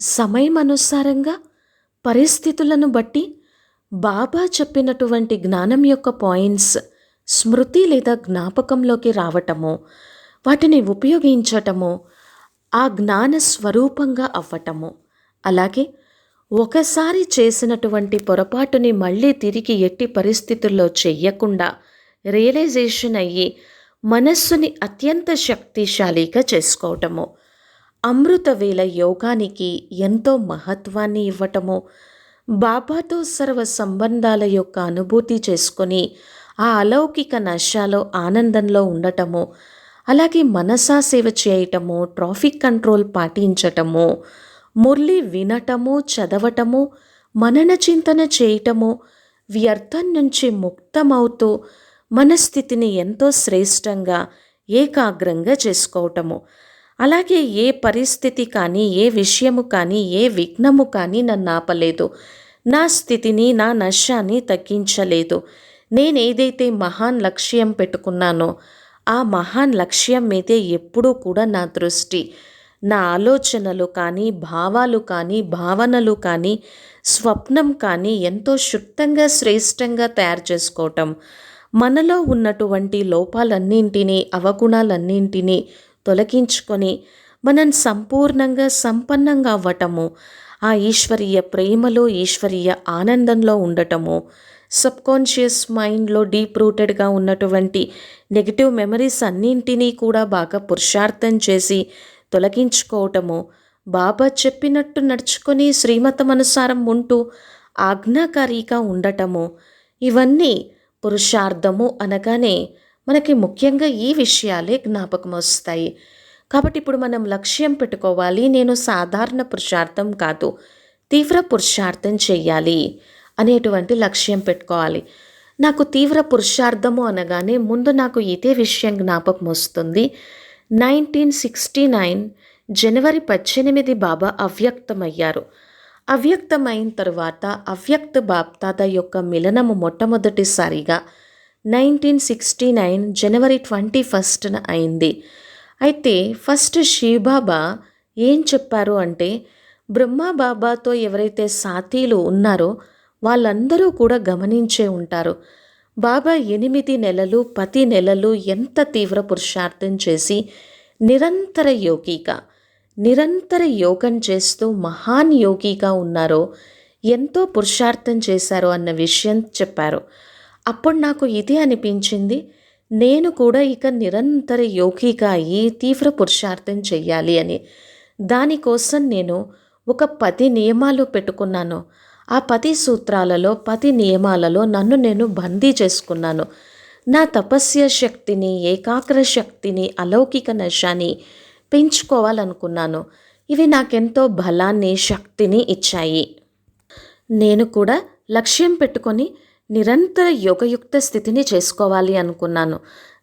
సమయం అనుసారంగా పరిస్థితులను బట్టి బాబా చెప్పినటువంటి జ్ఞానం యొక్క పాయింట్స్ స్మృతి లేదా జ్ఞాపకంలోకి రావటము వాటిని ఉపయోగించటము ఆ జ్ఞాన స్వరూపంగా అవ్వటము అలాగే ఒకసారి చేసినటువంటి పొరపాటుని మళ్ళీ తిరిగి ఎట్టి పరిస్థితుల్లో చెయ్యకుండా రియలైజేషన్ అయ్యి మనస్సుని అత్యంత శక్తిశాలిగా చేసుకోవటము అమృతవేళ యోగానికి ఎంతో మహత్వాన్ని ఇవ్వటము బాబాతో సర్వ సంబంధాల యొక్క అనుభూతి చేసుకొని ఆ అలౌకిక నశాలో ఆనందంలో ఉండటము అలాగే మనసా సేవ చేయటము ట్రాఫిక్ కంట్రోల్ పాటించటము మురళి వినటము చదవటము మనన చింతన చేయటము వ్యర్థం నుంచి ముక్తమవుతూ మనస్థితిని ఎంతో శ్రేష్టంగా ఏకాగ్రంగా చేసుకోవటము. అలాగే ఏ పరిస్థితి కానీ ఏ విషయము కానీ ఏ విఘ్నము కానీ నన్ను ఆపలేదు. నా స్థితిని నా నష్టాన్ని తగ్గించలేదు. నేనేదైతే మహాన్ లక్ష్యం పెట్టుకున్నానో ఆ మహాన్ లక్ష్యం మీదే ఎప్పుడూ కూడా నా దృష్టి. నా ఆలోచనలు కానీ భావాలు కానీ భావనలు కానీ స్వప్నం కానీ ఎంతో శుద్ధంగా శ్రేష్టంగా తయారు చేసుకోవటం. మనలో ఉన్నటువంటి లోపాలన్నింటినీ అవగుణాలన్నింటినీ తొలగించుకొని మనం సంపూర్ణంగా సంపన్నంగా అవ్వటము ఆ ఈశ్వరీయ ప్రేమలో ఈశ్వరీయ ఆనందంలో ఉండటము సబ్కాన్షియస్ మైండ్లో డీప్ రూటెడ్గా ఉన్నటువంటి నెగిటివ్ మెమరీస్ అన్నింటినీ కూడా బాగా పురుషార్థం చేసి తొలగించుకోవటము బాబా చెప్పినట్టు నడుచుకొని శ్రీమతం అనుసారం ఉంటూ ఆజ్ఞాకారిగా ఉండటము ఇవన్నీ పురుషార్థము అనగానే మనకి ముఖ్యంగా ఈ విషయాలే జ్ఞాపకం వస్తాయి. కాబట్టి ఇప్పుడు మనం లక్ష్యం పెట్టుకోవాలి. నేను సాధారణ పురుషార్థం కాదు తీవ్ర పురుషార్థం చెయ్యాలి అనేటువంటి లక్ష్యం పెట్టుకోవాలి. నాకు తీవ్ర పురుషార్థము అనగానే ముందు నాకు ఇదే విషయం జ్ఞాపకం వస్తుంది. నైన్టీన్ సిక్స్టీ నైన్ జనవరి పద్దెనిమిది బాబా అవ్యక్తమయ్యారు. అవ్యక్తమైన తరువాత అవ్యక్త బాప్తాద యొక్క మిలనము మొట్టమొదటిసారిగా నైన్టీన్ సిక్స్టీ నైన్ జనవరి ట్వంటీ ఫస్ట్న అయింది. అయితే ఫస్ట్ శివబాబా ఏం చెప్పారు అంటే బ్రహ్మబాబాతో ఎవరైతే సాతీలు ఉన్నారో వాళ్ళందరూ కూడా గమనించే ఉంటారు. బాబా ఎనిమిది నెలలు పది నెలలు ఎంత తీవ్ర పురుషార్థం చేసి నిరంతర యోగిగా నిరంతర యోగం చేస్తూ మహాన్ యోగిగా ఉన్నారో ఎంతో పురుషార్థం చేశారో అన్న విషయం చెప్పారు. అప్పుడు నాకు ఇది అనిపించింది. నేను కూడా ఇక నిరంతర యోగిగా అయ్యి తీవ్ర పురుషార్థం చెయ్యాలి అని. దానికోసం నేను ఒక పది నియమాలు పెట్టుకున్నాను. ఆ పది సూత్రాలలో పది నియమాలలో నన్ను నేను బందీ చేసుకున్నాను. నా తపస్య శక్తిని ఏకాగ్ర శక్తిని అలౌకిక నశాన్ని పెంచుకోవాలనుకున్నాను. ఇవి నాకెంతో బలాన్ని శక్తిని ఇచ్చాయి. నేను కూడా లక్ష్యం పెట్టుకొని నిరంతర యోగయుక్త స్థితిని చేసుకోవాలి అనుకున్నాను.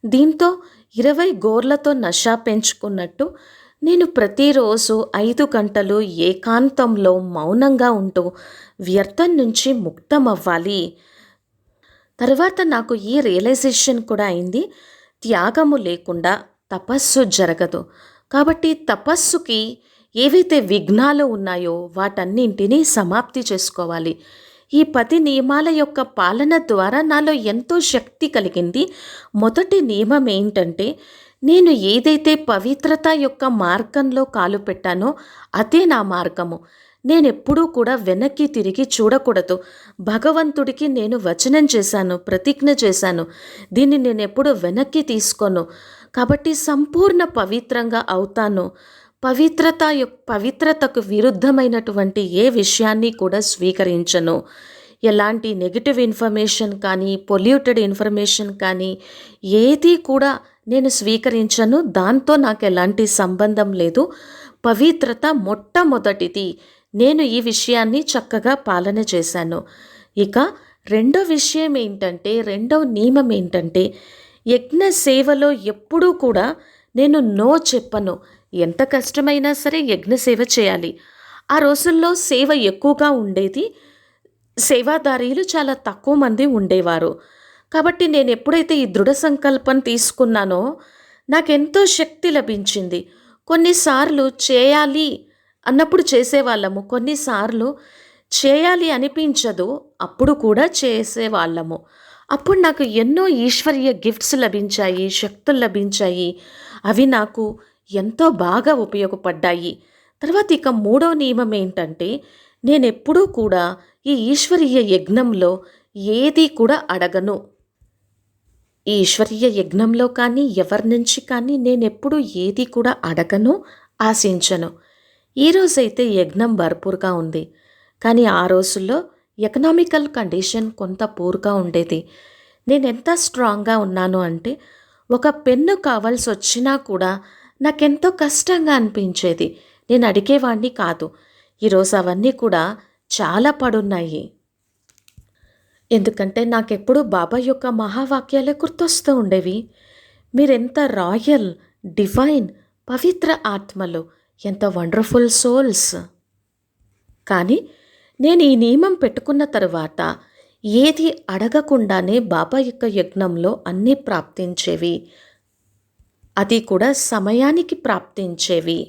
దీంతో ఇరవై గోర్లతో నషా పెంచుకున్నట్టు నేను ప్రతిరోజు ఐదు గంటలు ఏకాంతంలో మౌనంగా ఉంటూ వ్యర్థం నుంచి ముక్తమవ్వాలి. తర్వాత నాకు ఈ రియలైజేషన్ కూడా అయింది. త్యాగము లేకుండా తపస్సు జరగదు. కాబట్టి తపస్సుకి ఏవైతే విఘ్నాలు ఉన్నాయో వాటన్నింటినీ సమాప్తి చేసుకోవాలి. ఈ పది నియమాల యొక్క పాలన ద్వారా నాలో ఎంతో శక్తి కలిగింది. మొదటి నియమం ఏంటంటే నేను ఏదైతే పవిత్రత యొక్క మార్గంలో కాలు పెట్టానో అదే నా మార్గము. నేను ఎప్పుడూ కూడా వెనక్కి తిరిగి చూడకూడదు. భగవంతుడికి నేను వచనం చేశాను ప్రతిజ్ఞ చేశాను. దీన్ని నేను ఎప్పుడు వెనక్కి తీసుకోను. కాబట్టి సంపూర్ణ పవిత్రంగా అవుతాను. పవిత్రత యొక్క పవిత్రతకు విరుద్ధమైనటువంటి ఏ విషయాన్ని కూడా స్వీకరించను. ఎలాంటి నెగిటివ్ ఇన్ఫర్మేషన్ కానీ పొల్యూటెడ్ ఇన్ఫర్మేషన్ కానీ ఏది కూడా నేను స్వీకరించను. దాంతో నాకు ఎలాంటి సంబంధం లేదు. పవిత్రత మొట్టమొదటిది. నేను ఈ విషయాన్ని చక్కగా పాలన చేశాను. ఇక రెండో విషయం ఏంటంటే రెండవ నియమం ఏంటంటే యజ్ఞ సేవలో ఎప్పుడూ కూడా నేను నో చెప్పను. ఎంత కష్టమైనా సరే యజ్ఞ సేవ చేయాలి. ఆ రోజుల్లో సేవ ఎక్కువగా ఉండేది సేవాదారీలు చాలా తక్కువ మంది ఉండేవారు. కాబట్టి నేను ఎప్పుడైతే ఈ దృఢ సంకల్పం తీసుకున్నానో నాకెంతో శక్తి లభించింది. కొన్నిసార్లు చేయాలి అన్నప్పుడు చేసేవాళ్ళము కొన్నిసార్లు చేయాలి అనిపించదు అప్పుడు కూడా చేసేవాళ్ళము. అప్పుడు నాకు ఎన్నో ఈశ్వరీయ గిఫ్ట్స్ లభించాయి శక్తులు లభించాయి. అవి నాకు ఎంతో బాగా ఉపయోగపడ్డాయి. తర్వాత ఇక మూడో నియమం ఏంటంటే నేను ఎప్పుడూ కూడా ఈ ఈశ్వరీయ యజ్ఞంలో ఏదీ కూడా అడగను. ఈ ఈశ్వరీయ యజ్ఞంలో కానీ ఎవరి నుంచి కానీ నేను ఏది కూడా అడగను ఆశించను. ఈరోజైతే యజ్ఞం భర్పూర్గా ఉంది. కానీ ఆ రోజుల్లో ఎకనామికల్ కండిషన్ కొంత పూర్గా ఉండేది. నేను ఎంత స్ట్రాంగ్గా ఉన్నాను అంటే ఒక పెన్ను కావాల్సి వచ్చినా కూడా నాకెంతో కష్టంగా అనిపించేది. నేను అడిగేవాణ్ణి కాదు. ఈరోజు అవన్నీ కూడా చాలా పడున్నాయి. ఎందుకంటే నాకెప్పుడు బాబా యొక్క మహావాక్యాలే గుర్తొస్తూ ఉండేవి. మీరెంత రాయల్ డివైన్ పవిత్ర ఆత్మలు ఎంత వండర్ఫుల్ సోల్స్. కానీ నేను ఈ నియమం పెట్టుకున్న తరువాత ఏది అడగకుండానే బాబా యొక్క యజ్ఞంలో అన్నీ ప్రాప్తించేవి. అది కూడా సమయానికి ప్రాప్తించేవి.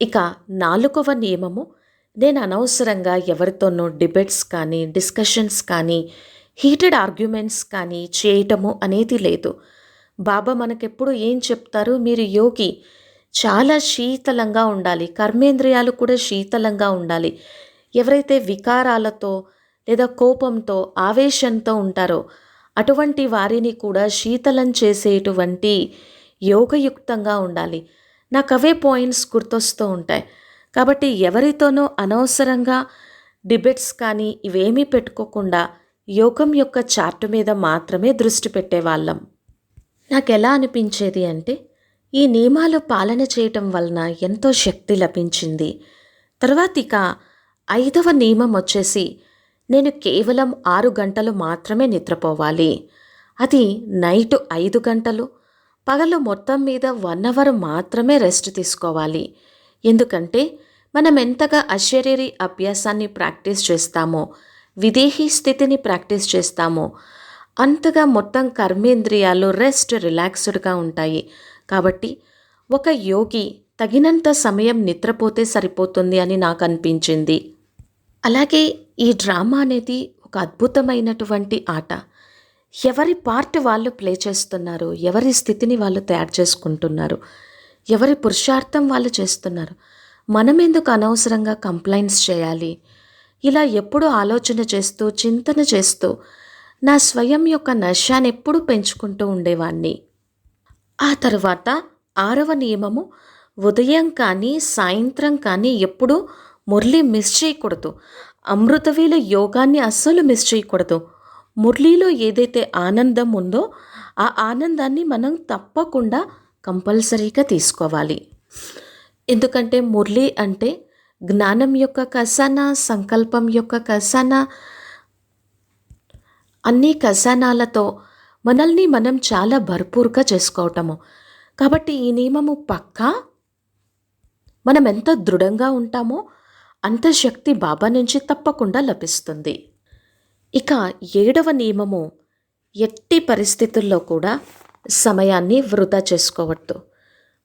ఇక నాలుగవ నియమము నేను అనవసరంగా ఎవరితోనూ డిబేట్స్ కానీ డిస్కషన్స్ కానీ హీటెడ్ ఆర్గ్యుమెంట్స్ కానీ చేయటము అనేది లేదు. బాబా మనకెప్పుడు ఏం చెప్తారు? మీరు యోగి చాలా శీతలంగా ఉండాలి. కర్మేంద్రియాలు కూడా శీతలంగా ఉండాలి. ఎవరైతే వికారాలతో లేదా కోపంతో ఆవేశంతో ఉంటారో అటువంటి వారిని కూడా శీతలం చేసేటువంటి యోగయుక్తంగా ఉండాలి. నాకు అవే పాయింట్స్ గుర్తొస్తూ ఉంటాయి. కాబట్టి ఎవరితోనో అనవసరంగా డిబేట్స్ కానీ ఇవేమీ పెట్టుకోకుండా యోగం యొక్క చార్ట్ మీద మాత్రమే దృష్టి పెట్టేవాళ్ళం. నాకు ఎలా అనిపించేది అంటే ఈ నియమాలు పాలన చేయటం వలన ఎంతో శక్తి లభించింది. తర్వాత ఇక ఐదవ నియమం వచ్చేసి నేను కేవలం ఆరు గంటలు మాత్రమే నిద్రపోవాలి. అది నైట్ ఐదు గంటలు పగలు మొత్తం మీద వన్ అవర్ మాత్రమే రెస్ట్ తీసుకోవాలి. ఎందుకంటే మనం ఎంతగా అశరీరి అభ్యాసాన్ని ప్రాక్టీస్ చేస్తామో విదేహీ స్థితిని ప్రాక్టీస్ చేస్తామో అంతగా మొత్తం కర్మేంద్రియాలు రెస్ట్ రిలాక్స్డ్గా ఉంటాయి. కాబట్టి ఒక యోగి తగినంత సమయం నిద్రపోతే సరిపోతుంది అని నాకు అనిపించింది. అలాగే ఈ డ్రామా అనేది ఒక అద్భుతమైనటువంటి ఆట. ఎవరి పార్ట్ వాళ్ళు ప్లే చేస్తున్నారు? ఎవరి స్థితిని వాళ్ళు తయారు చేసుకుంటున్నారు? ఎవరి పురుషార్థం వాళ్ళు చేస్తున్నారు? మనం ఎందుకు అనవసరంగా కంప్లైంట్స్ చేయాలి? ఇలా ఎప్పుడు ఆలోచన చేస్తూ చింతన చేస్తూ నా స్వయం యొక్క నశాన్ని ఎప్పుడూ పెంచుకుంటూ ఉండేవాణ్ణి. ఆ తర్వాత ఆరవ నియమము ఉదయం కానీ సాయంత్రం కానీ ఎప్పుడూ మురళి మిస్ చేయకూడదు. అమృతవీల యోగాన్ని అస్సలు మిస్ చేయకూడదు. మురళీలో ఏదైతే ఆనందం ఉందో ఆ ఆనందాన్ని మనం తప్పకుండా కంపల్సరీగా తీసుకోవాలి. ఎందుకంటే మురళి అంటే జ్ఞానం యొక్క కసన సంకల్పం యొక్క కసన అన్ని ఖజానాలతో మనల్ని మనం చాలా భర్పూర్గా చేసుకోవటము. కాబట్టి ఈ నియమము పక్కా? మనం ఎంత దృఢంగా ఉంటామో అంత శక్తి బాబా నుంచి తప్పకుండా లభిస్తుంది. ఇక ఏడవ నియమము ఎట్టి పరిస్థితుల్లో కూడా సమయాన్ని వృధా చేసుకోవద్దు.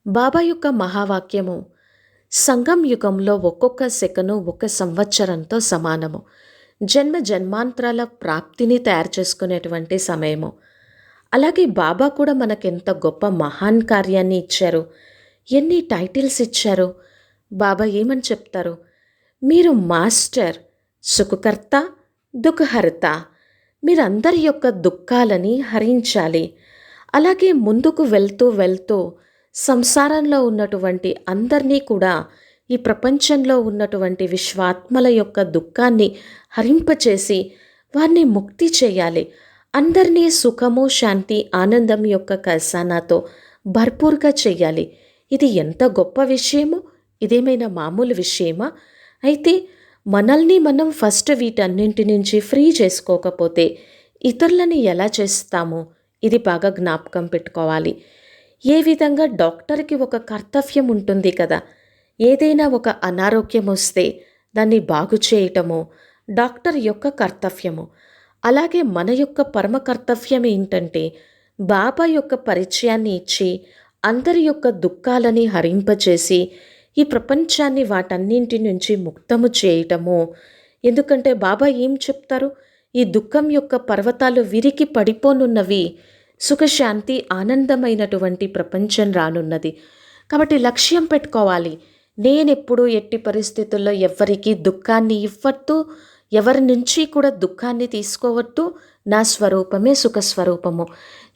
బాబా యొక్క మహావాక్యము సంఘం యుగంలో ఒక్కొక్క సెకను ఒక సంవత్సరంతో సమానము. జన్మ జన్మాంతరాల ప్రాప్తిని తయారు చేసుకునేటువంటి సమయము. అలాగే బాబా కూడా మనకెంత గొప్ప మహాన్ కార్యాన్ని ఇచ్చారు. ఎన్ని టైటిల్స్ ఇచ్చారు. బాబా ఏమని చెప్తారు? మీరు మాస్టర్ సుఖకర్త దుఃఖహర్త. మీరందరి యొక్క దుఃఖాలని హరించాలి. అలాగే ముందుకు వెళ్తూ వెళ్తూ సంసారంలో ఉన్నటువంటి అందరినీ కూడా ఈ ప్రపంచంలో ఉన్నటువంటి విశ్వాత్మల యొక్క దుఃఖాన్ని హరింపచేసి వారిని ముక్తి చేయాలి. అందరినీ సుఖము శాంతి ఆనందం యొక్క కసానాతో భర్పూర్గా చేయాలి. ఇది ఎంత గొప్ప విషయమో ఇదేమైనా మామూలు విషయమా? అయితే మనల్ని మనం ఫస్ట్ వీటన్నింటి నుంచి ఫ్రీ చేసుకోకపోతే ఇతరులని ఎలా చేస్తామో? ఇది బాగా జ్ఞాపకం పెట్టుకోవాలి. ఏ విధంగా డాక్టర్కి ఒక కర్తవ్యం ఉంటుంది కదా? ఏదైనా ఒక అనారోగ్యం వస్తే దాన్ని బాగు చేయటము డాక్టర్ యొక్క కర్తవ్యము. అలాగే మన యొక్క పరమ కర్తవ్యం ఏంటంటే బాబా యొక్క పరిచయాన్ని ఇచ్చి అందరి యొక్క దుఃఖాలని హరింపచేసి ఈ ప్రపంచాన్ని వాటన్నింటి నుంచి ముక్తము చేయటము. ఎందుకంటే బాబా ఏం చెప్తారు? ఈ దుఃఖం యొక్క పర్వతాలు విరికి పడిపోనున్నవి. సుఖశాంతి ఆనందమైనటువంటి ప్రపంచం రానున్నది. కాబట్టి లక్ష్యం పెట్టుకోవాలి. నేనెప్పుడు ఎట్టి పరిస్థితుల్లో ఎవ్వరికీ దుఃఖాన్ని ఇవ్వట్టు ఎవరి నుంచి కూడా దుఃఖాన్ని తీసుకోవద్దు నా స్వరూపమే సుఖస్వరూపము.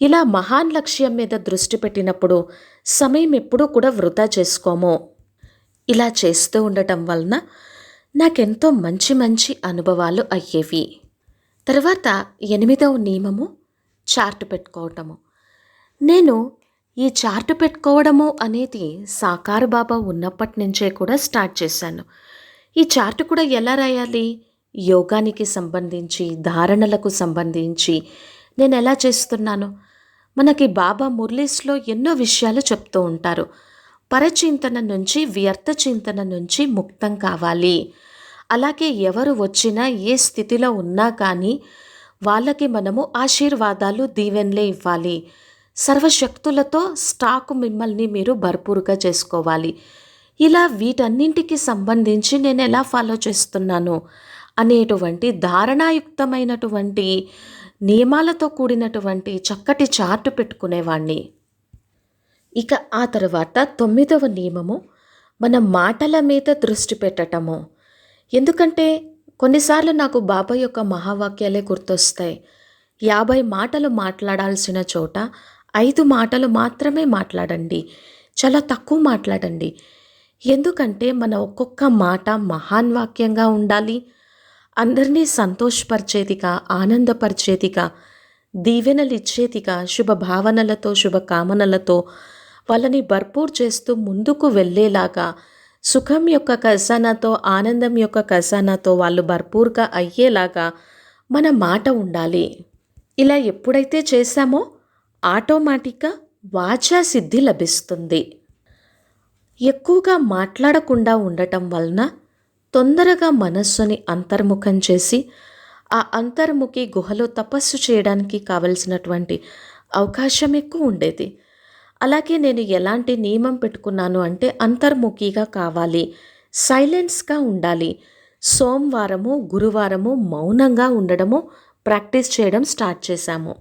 ఇలా మహాన్ లక్ష్యం మీద దృష్టి పెట్టినప్పుడు సమయం ఎప్పుడూ కూడా వృధా చేసుకోము. ఇలా చేస్తూ ఉండటం వలన నాకెంతో మంచి మంచి అనుభవాలు అయ్యేవి. తర్వాత ఎనిమిదవ నియమము చార్ట్ పెట్టుకోవటము. నేను ఈ చార్ట్ పెట్టుకోవడము అనేది సాకారు బాబా ఉన్నప్పటి నుంచే కూడా స్టార్ట్ చేశాను. ఈ చార్ట్ కూడా ఎలా రాయాలి? యోగానికి సంబంధించి ధారణలకు సంబంధించి నేను ఎలా చేస్తున్నాను? మనకి బాబా మురళీస్లో ఎన్నో విషయాలు చెప్తూ ఉంటారు. పరచింతన నుంచి వ్యర్థ చింతన నుంచి ముక్తం కావాలి. అలాగే ఎవరు వచ్చినా ఏ స్థితిలో ఉన్నా కానీ వాళ్ళకి మనము ఆశీర్వాదాలు దీవెన్లే ఇవ్వాలి. సర్వశక్తులతో స్టాక్ మిమ్మల్ని మీరు భర్పూరుగా చేసుకోవాలి. ఇలా వీటన్నింటికి సంబంధించి నేను ఎలా ఫాలో చేస్తున్నాను అనేటువంటి ధారణాయుక్తమైనటువంటి నియమాలతో కూడినటువంటి చక్కటి చార్టు పెట్టుకునేవాణ్ణి. ఇక ఆ తర్వాత తొమ్మిదవ నియమము మన మాటల మీద దృష్టి పెట్టటము. ఎందుకంటే కొన్నిసార్లు నాకు బాబా యొక్క మహావాక్యాలే గుర్తొస్తాయి. యాభై మాటలు మాట్లాడాల్సిన చోట ఐదు మాటలు మాత్రమే మాట్లాడండి. చాలా తక్కువ మాట్లాడండి. ఎందుకంటే మన ఒక్కొక్క మాట మహాన్ వాక్యంగా ఉండాలి. అందరినీ సంతోషపరిచేదిగా ఆనందపరిచేదిగా దీవెనలు ఇచ్చేదిగా శుభ భావనలతో శుభకామనలతో వాళ్ళని భర్పూర్ చేస్తూ ముందుకు వెళ్ళేలాగా సుఖం యొక్క ఖజానాతో ఆనందం యొక్క ఖజానాతో వాళ్ళు భర్పూర్గా అయ్యేలాగా మన మాట ఉండాలి. ఇలా ఎప్పుడైతే చేశామో ఆటోమేటిక్గా వాచా సిద్ధి లభిస్తుంది. ఎక్కువగా మాట్లాడకుండా ఉండటం వలన తొందరగా మనస్సుని అంతర్ముఖం చేసి ఆ అంతర్ముఖి గుహలో తపస్సు చేయడానికి కావలసినటువంటి అవకాశం ఎక్కువ ఉండేది. అలాగే నేను ఎలాంటి నియమం పెట్టుకున్నాను అంటే అంతర్ముఖిగా కావాలి సైలెన్స్గా ఉండాలి. సోమవారము గురువారము మౌనంగా ఉండడము ప్రాక్టీస్ చేయడం స్టార్ట్ చేశాము.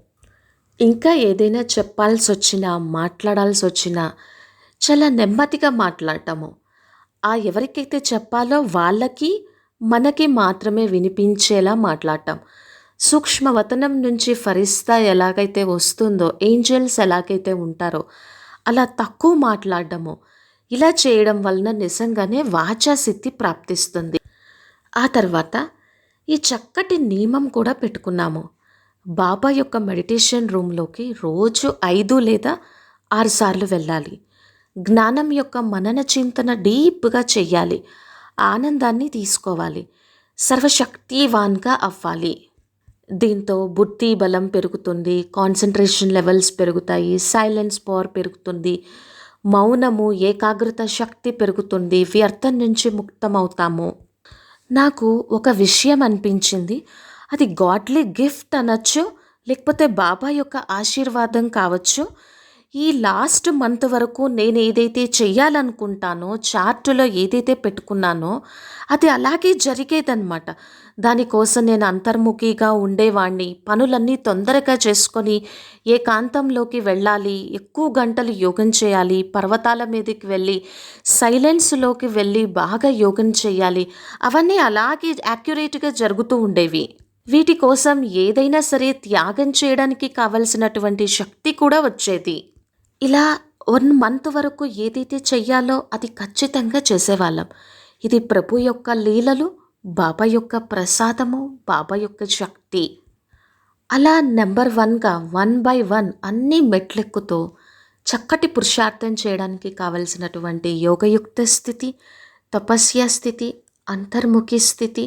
ఇంకా ఏదైనా చెప్పాల్సి వచ్చినా మాట్లాడాల్సి వచ్చినా చాలా నెమ్మదిగా మాట్లాడటము. ఆ ఎవరికైతే చెప్పాలో వాళ్ళకి మనకి మాత్రమే వినిపించేలా మాట్లాడటం. సూక్ష్మవతనం నుంచి ఫరిస్తా ఎలాగైతే వస్తుందో ఏంజల్స్ ఎలాగైతే ఉంటారో అలా తక్కువ మాట్లాడడము ఇలా చేయడం వలన నిజంగానే వాచా ప్రాప్తిస్తుంది. ఆ తర్వాత ఈ చక్కటి నియమం కూడా పెట్టుకున్నాము. బాబా యొక్క మెడిటేషన్ రూమ్లోకి రోజు ఐదు లేదా ఆరు సార్లు వెళ్ళాలి. జ్ఞానం యొక్క మనన చింతన డీప్గా చెయ్యాలి. ఆనందాన్ని తీసుకోవాలి. సర్వశక్తివాన్గా అవ్వాలి. దీంతో బుద్ధి బలం పెరుగుతుంది కాన్సన్ట్రేషన్ లెవెల్స్ పెరుగుతాయి సైలెన్స్ పవర్ పెరుగుతుంది మౌనము ఏకాగ్రత శక్తి పెరుగుతుంది వ్యర్థం నుంచి ముక్తమవుతాము నాకు ఒక విషయం అనిపించింది. అది గాడ్లీ గిఫ్ట్ అనొచ్చు లేకపోతే బాబా యొక్క ఆశీర్వాదం కావచ్చు. ఈ లాస్ట్ మంత్ వరకు నేను ఏదైతే చేయాలనుకుంటానో చార్టులో ఏదైతే పెట్టుకున్నానో అది అలాగే జరిగేదన్నమాట. దానికోసం నేను అంతర్ముఖిగా ఉండేవాణ్ణి. పనులన్నీ తొందరగా చేసుకొని ఏకాంతంలోకి వెళ్ళాలి ఎక్కువ గంటలు యోగం చేయాలి పర్వతాల మీదకి వెళ్ళి సైలెన్స్లోకి వెళ్ళి బాగా యోగం చేయాలి. అవన్నీ అలాగే యాక్యురేట్గా జరుగుతూ ఉండేవి. వీటి కోసం ఏదైనా సరే త్యాగం చేయడానికి కావలసినటువంటి శక్తి కూడా వచ్చేది. ఇలా వన్ మంత్ వరకు ఏదైతే చెయ్యాలో అది ఖచ్చితంగా చేసేవాళ్ళం. ఇది ప్రభు యొక్క లీలలు బాబా యొక్క ప్రసాదము బాబా యొక్క శక్తి. అలా నెంబర్ వన్గా వన్ బై వన్ అన్ని మెట్లెక్కుతో చక్కటి పురుషార్థం చేయడానికి కావలసినటువంటి యోగయుక్త స్థితి తపస్య స్థితి అంతర్ముఖి స్థితి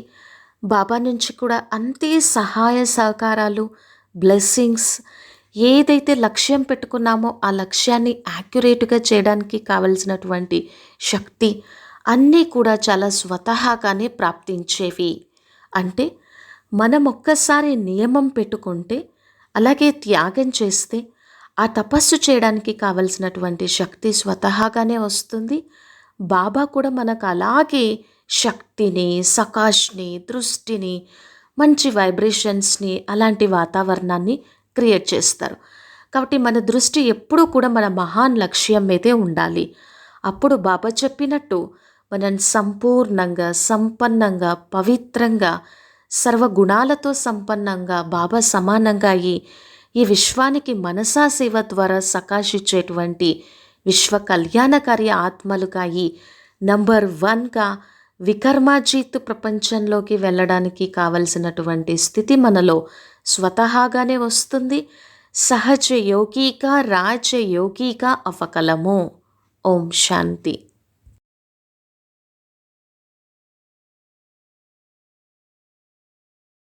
బాబా నుంచి కూడా అంతే సహాయ సహకారాలు బ్లెస్సింగ్స్ ఏదైతే లక్ష్యం పెట్టుకున్నామో ఆ లక్ష్యాన్ని యాక్యురేట్గా చేయడానికి కావలసినటువంటి శక్తి అన్నీ కూడా చాలా స్వతహాగానే ప్రాప్తించేవి. అంటే మనం ఒక్కసారి నియమం పెట్టుకుంటే అలాగే త్యాగం చేస్తే ఆ తపస్సు చేయడానికి కావలసినటువంటి శక్తి స్వతహాగానే వస్తుంది. బాబా కూడా మనకు అలాగే శక్తిని సకాష్ని దృష్టిని మంచి వైబ్రేషన్స్ని అలాంటి వాతావరణాన్ని క్రియేట్ చేస్తారు. కాబట్టి మన దృష్టి ఎప్పుడూ కూడా మన మహాన్ లక్ష్యం మీదే ఉండాలి. అప్పుడు బాబా చెప్పినట్టు మనం సంపూర్ణంగా సంపన్నంగా పవిత్రంగా సర్వగుణాలతో సంపన్నంగా బాబా సమానంగా అయ్యి ఈ విశ్వానికి మనసా సేవ ద్వారా సకాశించేటువంటి విశ్వ కళ్యాణకారి ఆత్మలుగా అయి నంబర్ వన్గా వికర్మాజీత్ ప్రపంచంలోకి వెళ్ళడానికి కావలసినటువంటి స్థితి మనలో స్వతహాగానే వస్తుంది. సహజ యోగిక రాజయోగిక అవకలము. ఓం శాంతి.